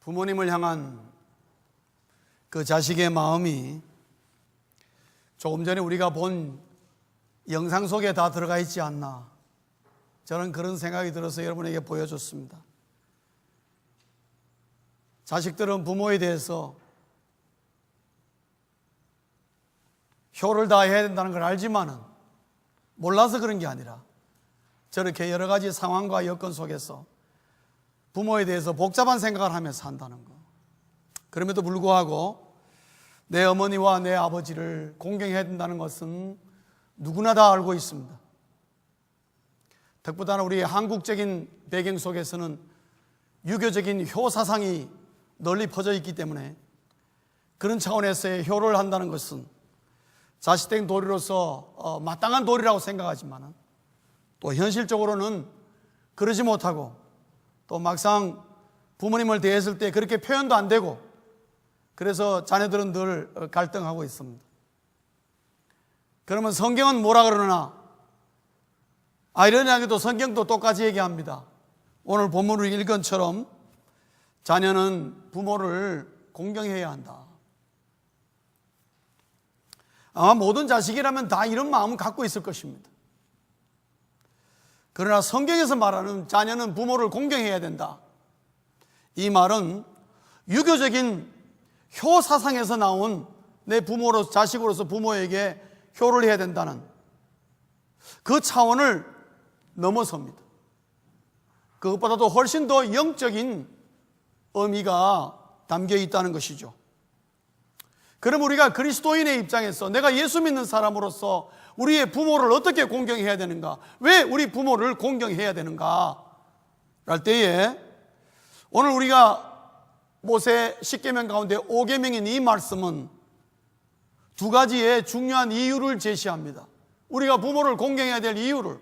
부모님을 향한 그 자식의 마음이 조금 전에 우리가 본 영상 속에 다 들어가 있지 않나. 저는 그런 생각이 들어서 여러분에게 보여줬습니다. 자식들은 부모에 대해서 효를 다해야 된다는 걸 알지만은 몰라서 그런 게 아니라 저렇게 여러 가지 상황과 여건 속에서 부모에 대해서 복잡한 생각을 하면서 산다는 거. 그럼에도 불구하고 내 어머니와 내 아버지를 공경해야 된다는 것은 누구나 다 알고 있습니다. 특보다는 우리 한국적인 배경 속에서는 유교적인 효 사상이 널리 퍼져 있기 때문에 그런 차원에서의 효를 한다는 것은 자식된 도리로서 어, 마땅한 도리라고 생각하지만 또 현실적으로는 그러지 못하고 또 막상 부모님을 대했을 때 그렇게 표현도 안 되고 그래서 자녀들은 늘 어, 갈등하고 있습니다. 그러면 성경은 뭐라 그러나 아이러니하게도 성경도 똑같이 얘기합니다. 오늘 본문을 읽은 처럼 자녀는 부모를 공경해야 한다. 아마 모든 자식이라면 다 이런 마음을 갖고 있을 것입니다. 그러나 성경에서 말하는 자녀는 부모를 공경해야 된다. 이 말은 유교적인 효 사상에서 나온 내 부모로 자식으로서 부모에게 효를 해야 된다는 그 차원을 넘어섭니다. 그것보다도 훨씬 더 영적인 의미가 담겨 있다는 것이죠. 그럼 우리가 그리스도인의 입장에서 내가 예수 믿는 사람으로서 우리의 부모를 어떻게 공경해야 되는가? 왜 우리 부모를 공경해야 되는가? 랄 때에 오늘 우리가 모세 10계명 가운데 5계명인 이 말씀은 두 가지의 중요한 이유를 제시합니다. 우리가 부모를 공경해야 될 이유를.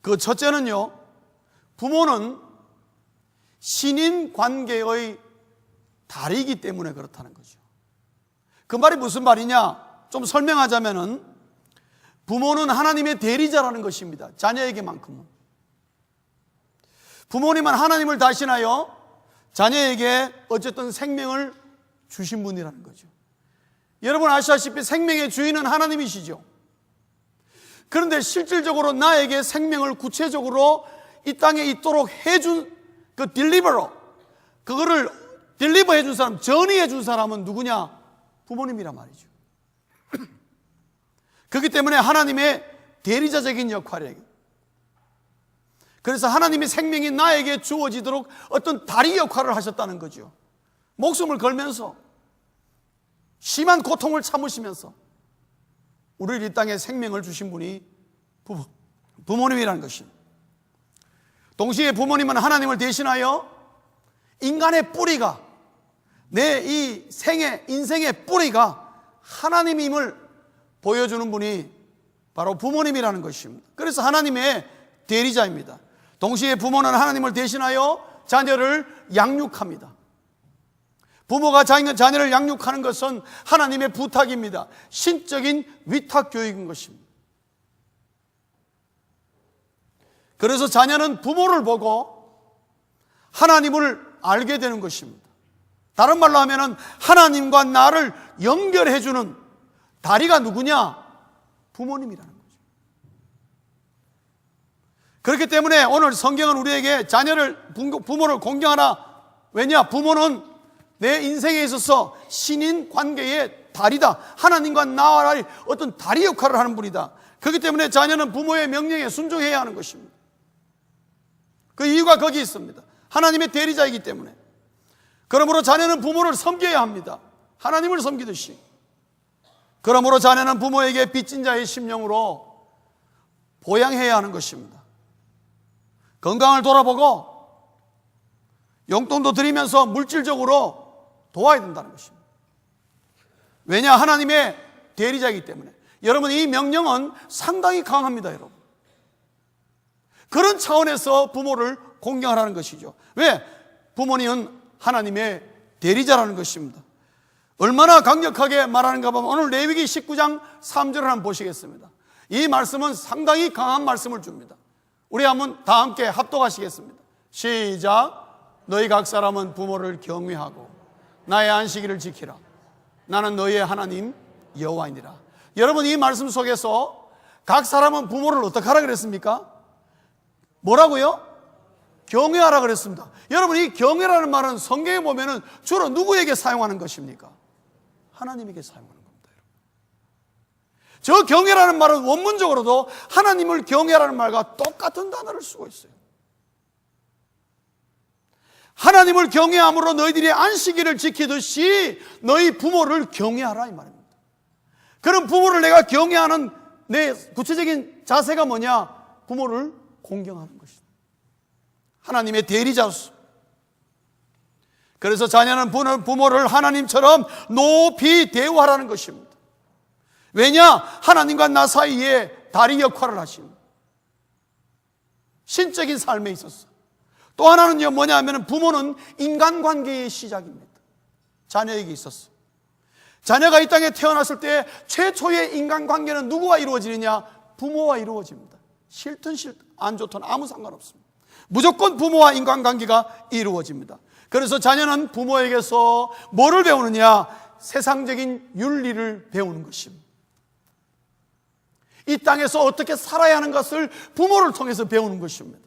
그 첫째는요, 부모는 신인 관계의 다리이기 때문에 그렇다는 거죠. 그 말이 무슨 말이냐? 좀 설명하자면은 부모는 하나님의 대리자라는 것입니다. 자녀에게만큼은. 부모님은 하나님을 다신하여 자녀에게 어쨌든 생명을 주신 분이라는 거죠. 여러분 아시다시피 생명의 주인은 하나님이시죠. 그런데 실질적으로 나에게 생명을 구체적으로 이 땅에 있도록 해준 그 딜리버로 그거를 딜리버 해준 사람, 전이해 준 사람은 누구냐? 부모님이란 말이죠. 그렇기 때문에 하나님의 대리자적인 역할이에요. 그래서 하나님의 생명이 나에게 주어지도록 어떤 다리 역할을 하셨다는 거죠. 목숨을 걸면서 심한 고통을 참으시면서 우리를 이 땅에 생명을 주신 분이 부모, 부모님이라는 것입니다. 동시에 부모님은 하나님을 대신하여 인간의 뿌리가 내 이 생의 인생의 뿌리가 하나님임을 보여주는 분이 바로 부모님이라는 것입니다. 그래서 하나님의 대리자입니다. 동시에 부모는 하나님을 대신하여 자녀를 양육합니다. 부모가 자녀를 양육하는 것은 하나님의 부탁입니다. 신적인 위탁 교육인 것입니다. 그래서 자녀는 부모를 보고 하나님을 알게 되는 것입니다. 다른 말로 하면은 하나님과 나를 연결해주는 다리가 누구냐? 부모님이라는 거죠. 그렇기 때문에 오늘 성경은 우리에게 자녀를, 부모를 공경하라. 왜냐? 부모는 내 인생에 있어서 신인 관계의 다리다. 하나님과 나와의 어떤 다리 역할을 하는 분이다. 그렇기 때문에 자녀는 부모의 명령에 순종해야 하는 것입니다. 그 이유가 거기 있습니다. 하나님의 대리자이기 때문에. 그러므로 자녀는 부모를 섬겨야 합니다. 하나님을 섬기듯이. 그러므로 자녀는 부모에게 빚진 자의 심령으로 보양해야 하는 것입니다. 건강을 돌아보고 용돈도 드리면서 물질적으로 도와야 된다는 것입니다. 왜냐? 하나님의 대리자이기 때문에. 여러분, 이 명령은 상당히 강합니다, 여러분. 그런 차원에서 부모를 공경하라는 것이죠. 왜? 부모님은 하나님의 대리자라는 것입니다. 얼마나 강력하게 말하는가 보면 오늘 레위기 19장 3절을 한번 보시겠습니다. 이 말씀은 상당히 강한 말씀을 줍니다. 우리 한번 다 함께 합독하시겠습니다. 시작. 너희 각 사람은 부모를 경외하고 나의 안식일을 지키라. 나는 너희의 하나님 여호와이니라. 여러분 이 말씀 속에서 각 사람은 부모를 어떻게 하라 그랬습니까? 뭐라고요? 경외하라 그랬습니다. 여러분 이 경외라는 말은 성경에 보면은 주로 누구에게 사용하는 것입니까? 하나님에게 사용하는 겁니다. 여러분. 저 경외라는 말은 원문적으로도 하나님을 경외라는 말과 똑같은 단어를 쓰고 있어요. 하나님을 경외함으로 너희들이 안식일을 지키듯이 너희 부모를 경외하라 이 말입니다. 그럼 부모를 내가 경외하는 내 구체적인 자세가 뭐냐? 부모를 공경하는 것이다. 하나님의 대리자로서. 그래서 자녀는 부모를 하나님처럼 높이 대우하라는 것입니다. 왜냐? 하나님과 나 사이에 다리 역할을 하십니다. 신적인 삶에 있어서. 또 하나는요, 뭐냐 하면 부모는 인간관계의 시작입니다. 자녀에게 있어서. 자녀가 이 땅에 태어났을 때 최초의 인간관계는 누구와 이루어지느냐? 부모와 이루어집니다. 싫든 싫든 안 좋든 아무 상관없습니다. 무조건 부모와 인간관계가 이루어집니다. 그래서 자녀는 부모에게서 뭐를 배우느냐? 세상적인 윤리를 배우는 것입니다. 이 땅에서 어떻게 살아야 하는 것을 부모를 통해서 배우는 것입니다.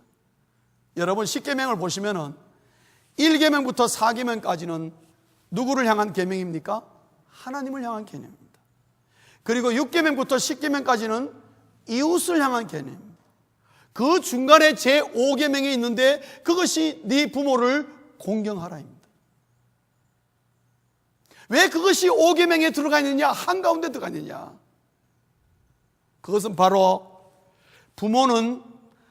여러분 10계명을 보시면은 1계명부터 4계명까지는 누구를 향한 계명입니까? 하나님을 향한 개념입니다. 그리고 6계명부터 10계명까지는 이웃을 향한 개념입니다. 그 중간에 제 5계명이 있는데 그것이 네 부모를 공경하라입니다. 왜 그것이 5계명에 들어가 있느냐? 한가운데 들어가 있느냐? 그것은 바로 부모는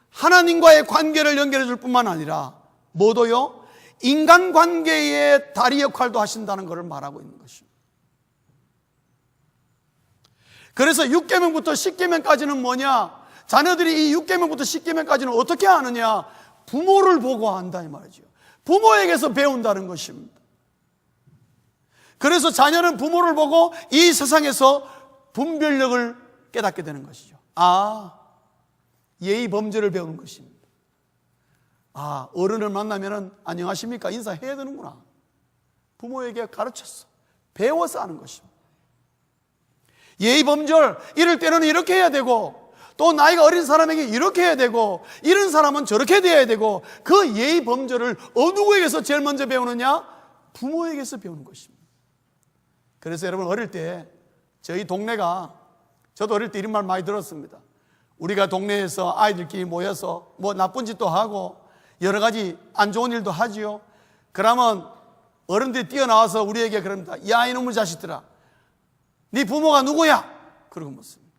하나님과의 관계를 연결해 줄 뿐만 아니라 뭐도요? 인간 관계의 다리 역할도 하신다는 것을 말하고 있는 것입니다. 그래서 6계명부터 10계명까지는 뭐냐? 자녀들이 이 6계명부터 10계명까지는 어떻게 하느냐? 부모를 보고 한다 이 말이죠. 부모에게서 배운다는 것입니다. 그래서 자녀는 부모를 보고 이 세상에서 분별력을 깨닫게 되는 것이죠. 아, 예의 범죄를 배우는 것입니다. 아, 어른을 만나면은 안녕하십니까? 인사해야 되는구나. 부모에게 가르쳤어. 배워서 하는 것입니다. 예의 범절, 이럴 때는 이렇게 해야 되고, 또 나이가 어린 사람에게 이렇게 해야 되고, 이런 사람은 저렇게 돼야 되고, 그 예의 범절을 어느 누구에게서 제일 먼저 배우느냐? 부모에게서 배우는 것입니다. 그래서 여러분 어릴 때 저희 동네가 저도 어릴 때 이런 말 많이 들었습니다. 우리가 동네에서 아이들끼리 모여서 뭐 나쁜 짓도 하고 여러 가지 안 좋은 일도 하지요. 그러면 어른들이 뛰어나와서 우리에게 그럽니다. 야 이놈의 자식들아. 네 부모가 누구야? 그러고 묻습니다.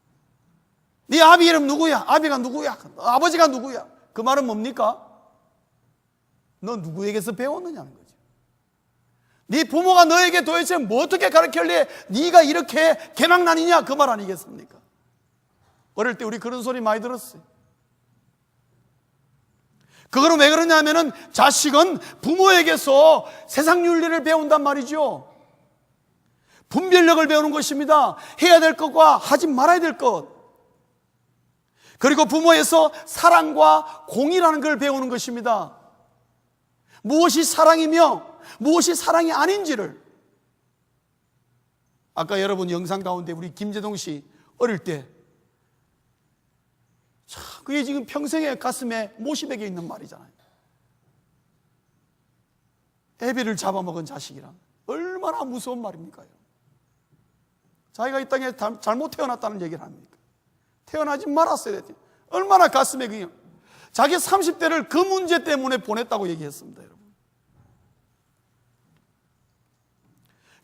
네 아비 이름 누구야? 아비가 누구야? 아버지가 누구야? 그 말은 뭡니까? 너 누구에게서 배웠느냐는 거죠. 네 부모가 너에게 도대체 뭐 어떻게 가르쳤길래 네가 이렇게 개망난이냐 그 말 아니겠습니까? 어릴 때 우리 그런 소리 많이 들었어요. 그거는 왜 그러냐면은 자식은 부모에게서 세상 윤리를 배운단 말이죠. 분별력을 배우는 것입니다. 해야 될 것과 하지 말아야 될 것. 그리고 부모에서 사랑과 공이라는 걸 배우는 것입니다. 무엇이 사랑이며 무엇이 사랑이 아닌지를. 아까 여러분 영상 가운데 우리 김재동 씨 어릴 때 참, 그게 지금 평생의 가슴에 못이 베겨 있는 말이잖아요. 애비를 잡아먹은 자식이란 얼마나 무서운 말입니까? 자기가 이 땅에 잘못 태어났다는 얘기를 합니까? 태어나지 말았어야 됐지. 얼마나 가슴에 그냥 자기 30대를 그 문제 때문에 보냈다고 얘기했습니다, 여러분.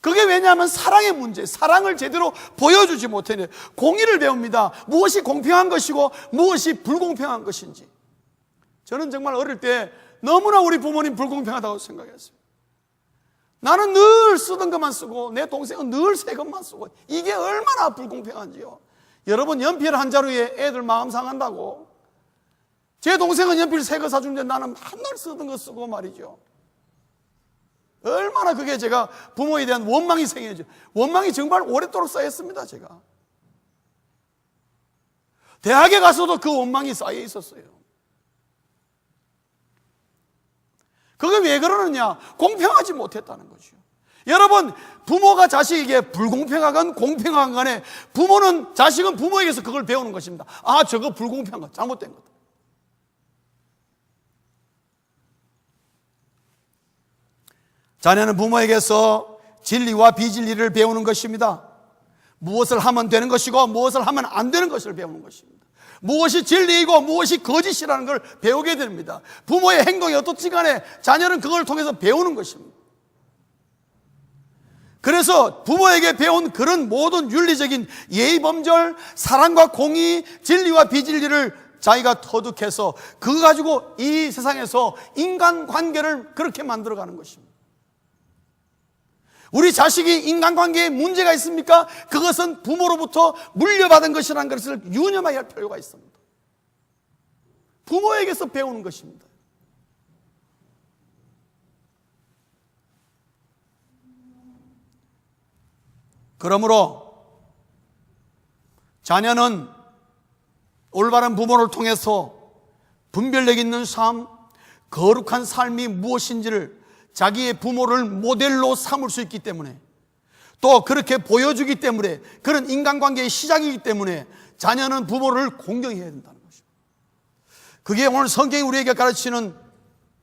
그게 왜냐하면 사랑의 문제, 사랑을 제대로 보여주지 못했네. 공의를 배웁니다. 무엇이 공평한 것이고 무엇이 불공평한 것인지. 저는 정말 어릴 때 너무나 우리 부모님 불공평하다고 생각했어요. 나는 늘 쓰던 것만 쓰고 내 동생은 늘 새 것만 쓰고 이게 얼마나 불공평한지요. 여러분 연필 한 자루에 애들 마음 상한다고. 제 동생은 연필 새 거 사주는데 나는 한날 쓰던 거 쓰고 말이죠. 얼마나 그게 제가 부모에 대한 원망이 생기죠. 원망이 정말 오랫도록 쌓였습니다, 제가. 대학에 가서도 그 원망이 쌓여 있었어요. 그게 왜 그러느냐? 공평하지 못했다는 거죠. 여러분, 부모가 자식에게 불공평하건 공평한 간에 부모는, 자식은 부모에게서 그걸 배우는 것입니다. 아, 저거 불공평한 거, 잘못된 거다. 자녀는 부모에게서 진리와 비진리를 배우는 것입니다. 무엇을 하면 되는 것이고 무엇을 하면 안 되는 것을 배우는 것입니다. 무엇이 진리이고 무엇이 거짓이라는 걸 배우게 됩니다. 부모의 행동이 어떻지 간에 자녀는 그걸 통해서 배우는 것입니다. 그래서 부모에게 배운 그런 모든 윤리적인 예의 범절, 사랑과 공의, 진리와 비진리를 자기가 터득해서 그거 가지고 이 세상에서 인간 관계를 그렇게 만들어 가는 것입니다. 우리 자식이 인간관계에 문제가 있습니까? 그것은 부모로부터 물려받은 것이라는 것을 유념해야 할 필요가 있습니다. 부모에게서 배우는 것입니다. 그러므로 자녀는 올바른 부모를 통해서 분별력 있는 삶, 거룩한 삶이 무엇인지를 자기의 부모를 모델로 삼을 수 있기 때문에 또 그렇게 보여주기 때문에 그런 인간관계의 시작이기 때문에 자녀는 부모를 공경해야 된다는 것입니다. 그게 오늘 성경이 우리에게 가르치는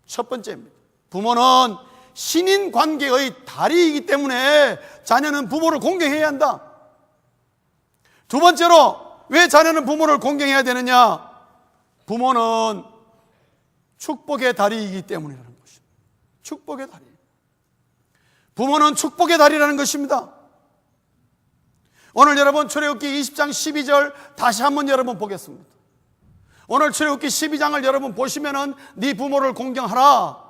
첫 번째입니다. 부모는 신인 관계의 다리이기 때문에 자녀는 부모를 공경해야 한다. 두 번째로 왜 자녀는 부모를 공경해야 되느냐? 부모는 축복의 다리이기 때문이라는 것입니다. 축복의 다리. 부모는 축복의 다리라는 것입니다. 오늘 여러분 출애굽기 20장 12절 다시 한번 여러분 보겠습니다. 오늘 출애굽기 12장을 여러분 보시면은 네 부모를 공경하라.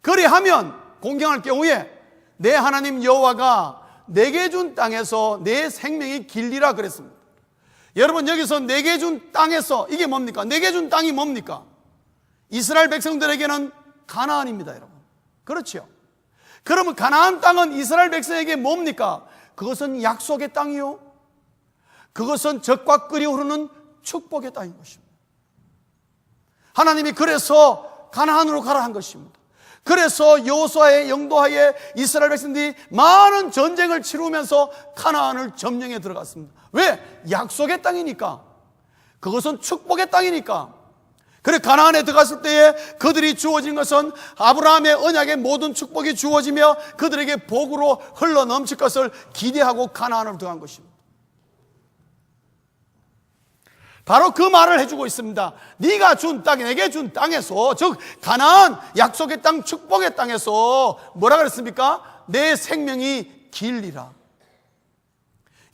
그리하면 공경할 경우에 내 하나님 여호와가 내게 준 땅에서 내 생명이 길리라 그랬습니다. 여러분 여기서 내게 준 땅에서 이게 뭡니까? 내게 준 땅이 뭡니까? 이스라엘 백성들에게는 가나안입니다, 여러분. 그렇죠? 그러면 가나안 땅은 이스라엘 백성에게 뭡니까? 그것은 약속의 땅이요. 그것은 적과 끓이 흐르는 축복의 땅인 것입니다. 하나님이 그래서 가나안으로 가라 한 것입니다. 그래서 여호수아의 영도하에 이스라엘 백성들이 많은 전쟁을 치르면서 가나안을 점령해 들어갔습니다. 왜? 약속의 땅이니까. 그것은 축복의 땅이니까. 그래 가나안에 들어갔을 때에 그들이 주어진 것은 아브라함의 언약의 모든 축복이 주어지며 그들에게 복으로 흘러 넘칠 것을 기대하고 가나안으로 들어간 것입니다. 바로 그 말을 해주고 있습니다. 네가 준 땅, 내게 준 땅에서 즉 가나안 약속의 땅, 축복의 땅에서 뭐라 그랬습니까? 내 생명이 길리라.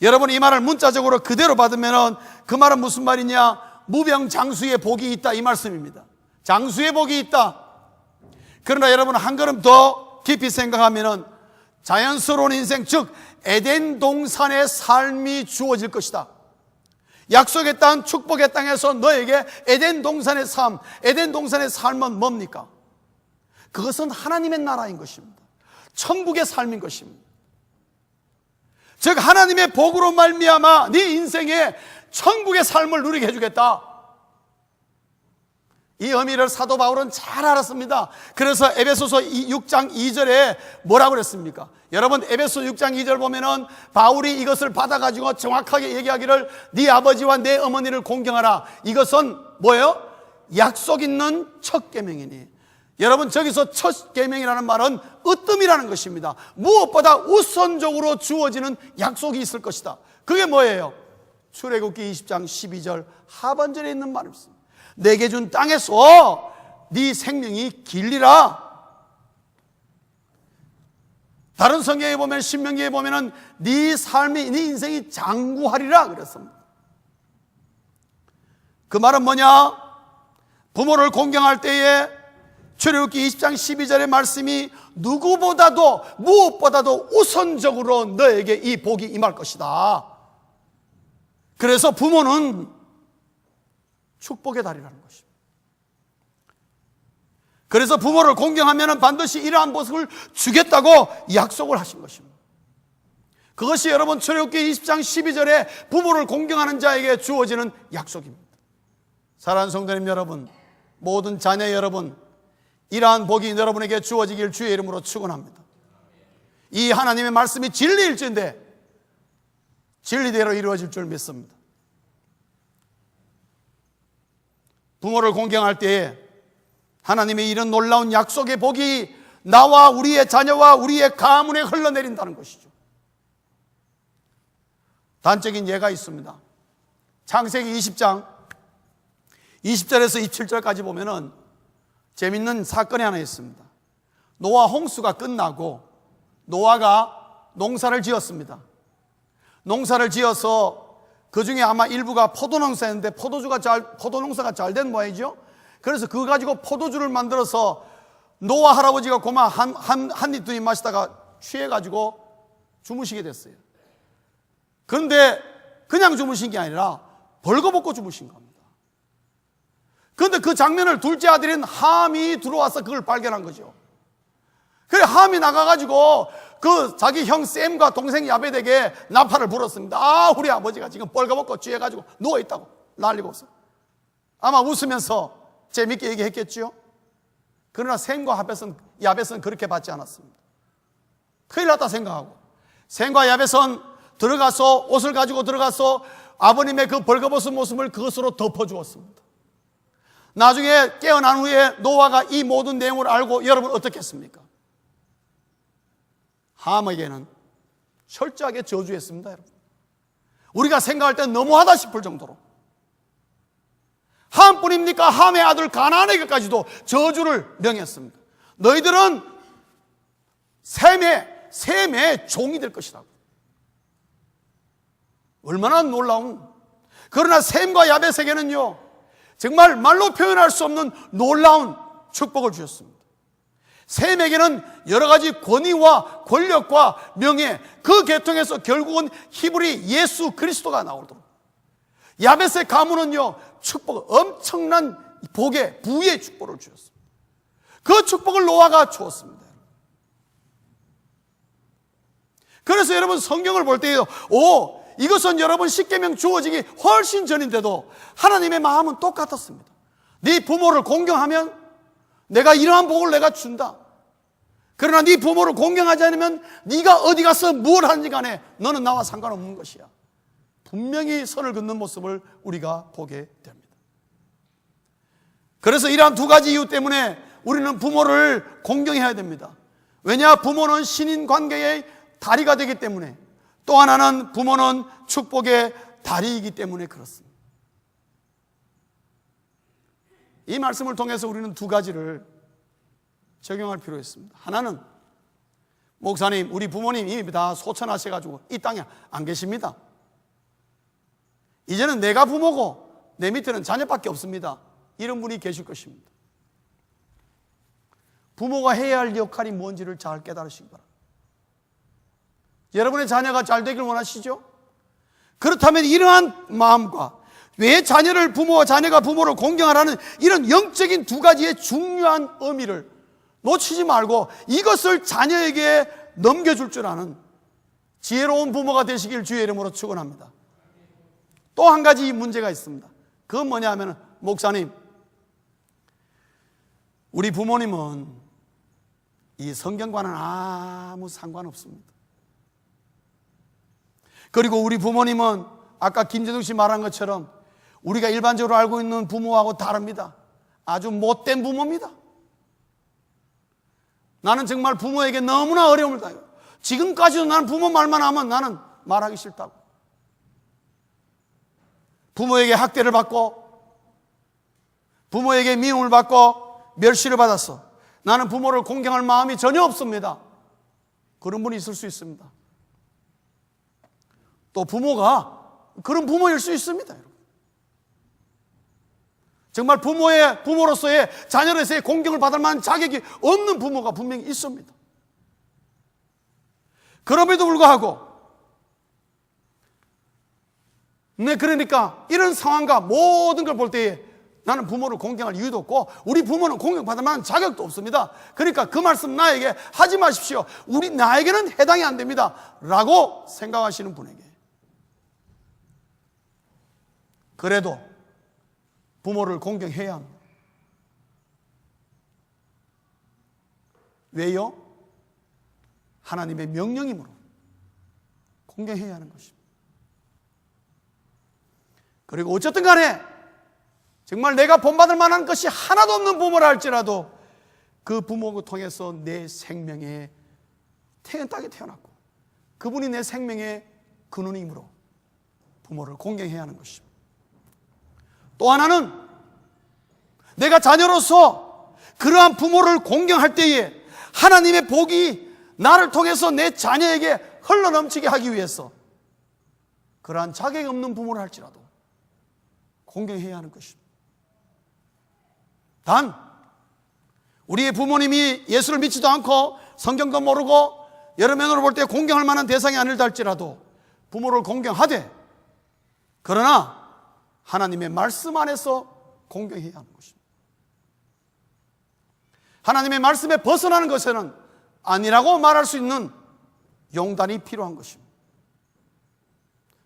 여러분 이 말을 문자적으로 그대로 받으면 그 말은 무슨 말이냐? 무병 장수의 복이 있다 이 말씀입니다. 장수의 복이 있다. 그러나 여러분 한 걸음 더 깊이 생각하면은 자연스러운 인생 즉 에덴 동산의 삶이 주어질 것이다. 약속의 땅, 축복의 땅에서 너에게 에덴 동산의 삶, 에덴 동산의 삶은 뭡니까? 그것은 하나님의 나라인 것입니다. 천국의 삶인 것입니다. 즉 하나님의 복으로 말미암아 네 인생에 천국의 삶을 누리게 해주겠다. 이 의미를 사도 바울은 잘 알았습니다. 그래서 에베소서 6장 2절에 뭐라고 그랬습니까? 여러분 에베소 6장 2절 보면은 바울이 이것을 받아 가지고 정확하게 얘기하기를 네 아버지와 내 어머니를 공경하라. 이것은 뭐예요? 약속 있는 첫 계명이니. 여러분 저기서 첫 계명이라는 말은 으뜸이라는 것입니다. 무엇보다 우선적으로 주어지는 약속이 있을 것이다. 그게 뭐예요? 출애굽기 20장 12절 하반절에 있는 말입니다. 내게 준 땅에서 네 생명이 길리라. 다른 성경에 보면 신명기에 보면은 네 삶이 네 인생이 장구하리라 그랬습니다. 그 말은 뭐냐? 부모를 공경할 때에 출애굽기 20장 12절의 말씀이 누구보다도 무엇보다도 우선적으로 너에게 이 복이 임할 것이다. 그래서 부모는 축복의 달이라는 것입니다. 그래서 부모를 공경하면 반드시 이러한 모습을 주겠다고 약속을 하신 것입니다. 그것이 여러분 출애굽기 20장 12절에 부모를 공경하는 자에게 주어지는 약속입니다. 사랑하는 성도님 여러분, 모든 자녀 여러분, 이러한 복이 여러분에게 주어지길 주의 이름으로 축원합니다. 이 하나님의 말씀이 진리일진데 진리대로 이루어질 줄 믿습니다. 부모를 공경할 때에 하나님의 이런 놀라운 약속의 복이 나와 우리의 자녀와 우리의 가문에 흘러내린다는 것이죠. 단적인 예가 있습니다. 창세기 20장 20절에서 27절까지 보면은 재밌는 사건이 하나 있습니다. 노아 홍수가 끝나고 노아가 농사를 지었습니다. 농사를 지어서 그 중에 아마 일부가 포도 농사였는데 포도주가 잘 포도 농사가 잘 된 모양이죠. 그래서 그거 가지고 포도주를 만들어서 노아 할아버지가 고마 한한 입 두 입 마시다가 취해 가지고 주무시게 됐어요. 그런데 그냥 주무신 게 아니라 벌거벗고 주무신 겁니다. 그런데 그 장면을 둘째 아들인 함이 들어와서 그걸 발견한 거죠. 그래 함이 나가가지고 그 자기 형 샘과 동생 야베덱에 나팔을 불었습니다. 아 우리 아버지가 지금 벌거벗고 취해가지고 누워있다고 난리고 없어. 아마 웃으면서 재밌게 얘기했겠지요. 그러나 샘과 야벳은, 야벳은 그렇게 받지 않았습니다. 큰일 났다 생각하고 샘과 야벳은 들어가서 옷을 가지고 들어가서 아버님의 그 벌거벗은 모습을 그것으로 덮어주었습니다. 나중에 깨어난 후에 노아가 이 모든 내용을 알고 여러분 어떻게 했습니까? 함에게는 철저하게 저주했습니다, 여러분. 우리가 생각할 때 너무하다 싶을 정도로. 함뿐입니까? 함의 아들 가나안에게까지도 저주를 명했습니다. 너희들은 셈의, 셈의 종이 될 것이라고. 얼마나 놀라운. 그러나 셈과 야벳에게는요, 정말 말로 표현할 수 없는 놀라운 축복을 주셨습니다. 셈에게는 여러 가지 권위와 권력과 명예, 그 계통에서 결국은 히브리 예수 그리스도가 나오도록. 야벳의 가문은요, 축복, 엄청난 복의, 부의 축복을 주셨습니다. 그 축복을 노아가 주었습니다. 그래서 여러분 성경을 볼 때요, 오, 이것은 여러분 십계명 주어지기 훨씬 전인데도 하나님의 마음은 똑같았습니다. 네 부모를 공경하면 내가 이러한 복을 내가 준다. 그러나 네 부모를 공경하지 않으면 네가 어디 가서 뭘 하는지 간에 너는 나와 상관없는 것이야. 분명히 선을 긋는 모습을 우리가 보게 됩니다. 그래서 이러한 두 가지 이유 때문에 우리는 부모를 공경해야 됩니다. 왜냐? 부모는 신인 관계의 다리가 되기 때문에 또 하나는 부모는 축복의 다리이기 때문에 그렇습니다. 이 말씀을 통해서 우리는 두 가지를 적용할 필요가 있습니다. 하나는 목사님, 우리 부모님 이미 다 소천하셔가지고 이 땅에 안 계십니다. 이제는 내가 부모고 내 밑에는 자녀밖에 없습니다. 이런 분이 계실 것입니다. 부모가 해야 할 역할이 뭔지를 잘 깨달으시기 바랍니다. 여러분의 자녀가 잘 되길 원하시죠? 그렇다면 이러한 마음과 왜 자녀를 부모와 자녀가 부모를 공경하라는 이런 영적인 두 가지의 중요한 의미를 놓치지 말고 이것을 자녀에게 넘겨줄 줄 아는 지혜로운 부모가 되시길 주의 이름으로 축원합니다. 또 한 가지 문제가 있습니다. 그건 뭐냐 하면 목사님 우리 부모님은 이 성경과는 아무 상관없습니다. 그리고 우리 부모님은 아까 김재동 씨 말한 것처럼 우리가 일반적으로 알고 있는 부모하고 다릅니다. 아주 못된 부모입니다. 나는 정말 부모에게 너무나 어려움을 당해요. 지금까지도 나는 부모 말만 하면 나는 말하기 싫다고. 부모에게 학대를 받고, 부모에게 미움을 받고, 멸시를 받았어. 나는 부모를 공경할 마음이 전혀 없습니다. 그런 분이 있을 수 있습니다. 또 부모가 그런 부모일 수 있습니다. 여러분. 정말 부모의 부모로서의 자녀로서의 공경을 받을 만한 자격이 없는 부모가 분명히 있습니다. 그럼에도 불구하고 네 그러니까 이런 상황과 모든 걸 볼 때에 나는 부모를 공경할 이유도 없고 우리 부모는 공경받을 만한 자격도 없습니다. 그러니까 그 말씀 나에게 하지 마십시오. 우리 나에게는 해당이 안 됩니다. 라고 생각하시는 분에게 그래도 부모를 공경해야 합니다. 왜요? 하나님의 명령이므로 공경해야 하는 것입니다. 그리고 어쨌든 간에 정말 내가 본받을 만한 것이 하나도 없는 부모라 할지라도 그 부모를 통해서 내 생명에 태연 땅에 태어났고 그분이 내 생명의 근원이므로 부모를 공경해야 하는 것입니다. 또 하나는 내가 자녀로서 그러한 부모를 공경할 때에 하나님의 복이 나를 통해서 내 자녀에게 흘러넘치게 하기 위해서 그러한 자격 없는 부모를 할지라도 공경해야 하는 것입니다. 단, 우리의 부모님이 예수를 믿지도 않고 성경도 모르고 여러 면으로 볼 때 공경할 만한 대상이 아닐다 할지라도 부모를 공경하되 그러나 하나님의 말씀 안에서 공경해야 하는 것입니다. 하나님의 말씀에 벗어나는 것에는 아니라고 말할 수 있는 용단이 필요한 것입니다.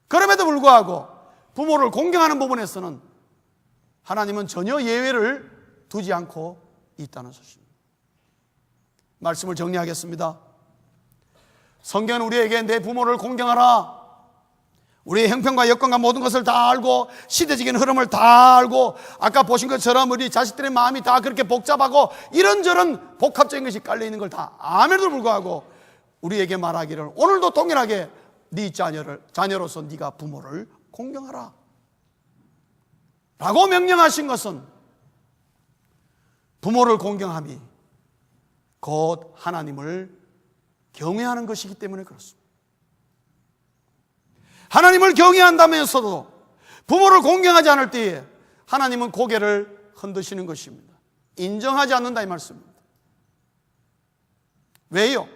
그럼에도 불구하고 부모를 공경하는 부분에서는 하나님은 전혀 예외를 두지 않고 있다는 사실입니다. 말씀을 정리하겠습니다. 성경은 우리에게 내 부모를 공경하라. 우리의 형편과 여건과 모든 것을 다 알고 시대적인 흐름을 다 알고 아까 보신 것처럼 우리 자식들의 마음이 다 그렇게 복잡하고 이런저런 복합적인 것이 깔려 있는 걸다 암에도 불구하고 우리에게 말하기를 오늘도 동일하게 네 자녀를 자녀로서 네가 부모를 공경하라. 라고 명령하신 것은 부모를 공경함이 곧 하나님을 경외하는 것이기 때문에 그렇습니다. 하나님을 경외한다면서도 부모를 공경하지 않을 때에 하나님은 고개를 흔드시는 것입니다. 인정하지 않는다 이 말씀입니다. 왜요?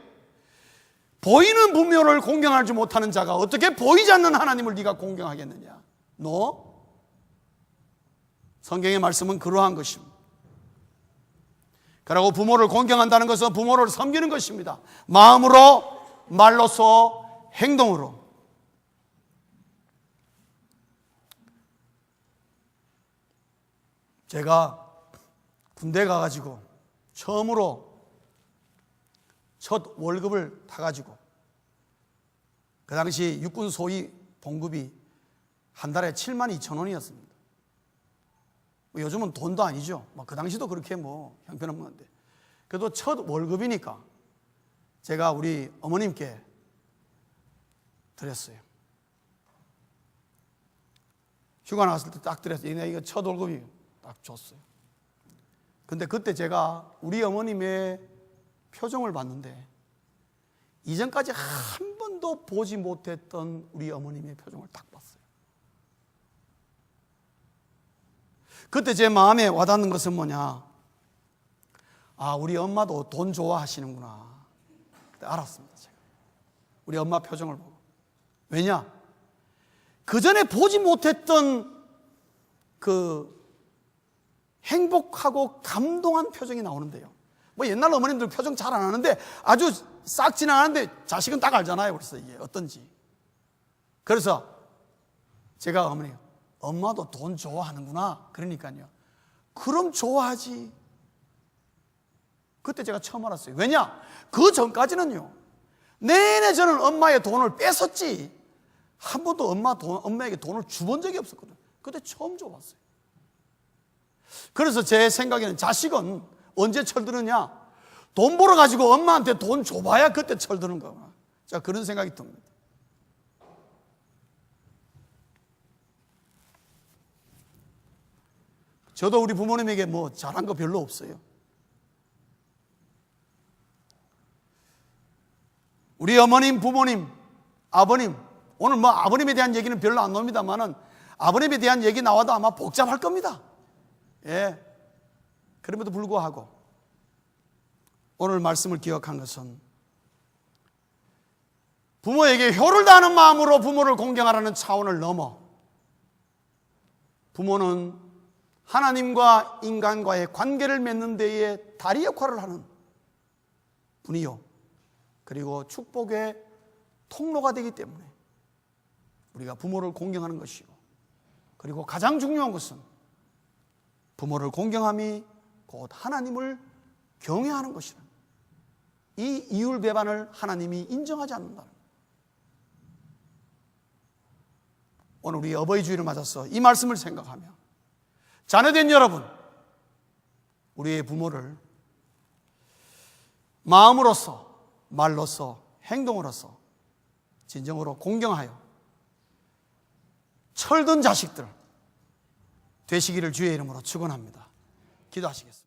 보이는 부모를 공경하지 못하는 자가 어떻게 보이지 않는 하나님을 네가 공경하겠느냐? 너 성경의 말씀은 그러한 것입니다. 그리고 부모를 공경한다는 것은 부모를 섬기는 것입니다. 마음으로, 말로서, 행동으로. 제가 군대 가가지고 처음으로 첫 월급을 타가지고 그 당시 육군 소위 봉급이 한 달에 7만 2천 원이었습니다. 뭐 요즘은 돈도 아니죠. 뭐그 당시도 그렇게 뭐 형편없는 건데. 그래도 첫 월급이니까 제가 우리 어머님께 드렸어요. 휴가 나왔을 때 딱 드렸어요. 이거 첫 월급이 딱 줬어요. 근데 그때 제가 우리 어머님의 표정을 봤는데 이전까지 한 번도 보지 못했던 우리 어머님의 표정을 딱 봤어요. 그때 제 마음에 와닿는 것은 뭐냐? 아, 우리 엄마도 돈 좋아하시는구나. 알았습니다, 제가. 우리 엄마 표정을 보고. 왜냐? 그 전에 보지 못했던 그 행복하고 감동한 표정이 나오는데요. 뭐 옛날 어머님들 표정 잘 안 하는데 아주 싹 지나가는데 자식은 딱 알잖아요. 그래서 이게 어떤지. 그래서 제가 어머니, 엄마도 돈 좋아하는구나. 그러니까요. 그럼 좋아하지. 그때 제가 처음 알았어요. 왜냐? 그 전까지는요. 내내 저는 엄마의 돈을 뺏었지. 한 번도 엄마 돈, 엄마에게 돈을 주본 적이 없었거든요. 그때 처음 줘봤어요. 그래서 제 생각에는 자식은 언제 철드느냐? 돈 벌어 가지고 엄마한테 돈 줘봐야 그때 철드는 거구나. 자, 그런 생각이 듭니다. 저도 우리 부모님에게 뭐 잘한 거 별로 없어요. 우리 어머님, 부모님, 아버님, 오늘 뭐 아버님에 대한 얘기는 별로 안 나옵니다만은 아버님에 대한 얘기 나와도 아마 복잡할 겁니다. 예. 그럼에도 불구하고 오늘 말씀을 기억한 것은 부모에게 효를 다하는 마음으로 부모를 공경하라는 차원을 넘어 부모는 하나님과 인간과의 관계를 맺는 데에 다리 역할을 하는 분이요. 그리고 축복의 통로가 되기 때문에 우리가 부모를 공경하는 것이고 그리고 가장 중요한 것은 부모를 공경함이 곧 하나님을 경외하는 것이라. 이 이율 배반을 하나님이 인정하지 않는다. 오늘 우리 어버이 주일을 맞아서 이 말씀을 생각하며 자녀된 여러분, 우리의 부모를 마음으로서, 말로서, 행동으로서 진정으로 공경하여 철든 자식들 되시기를 주의 이름으로 축원합니다. 기도하시겠습니다.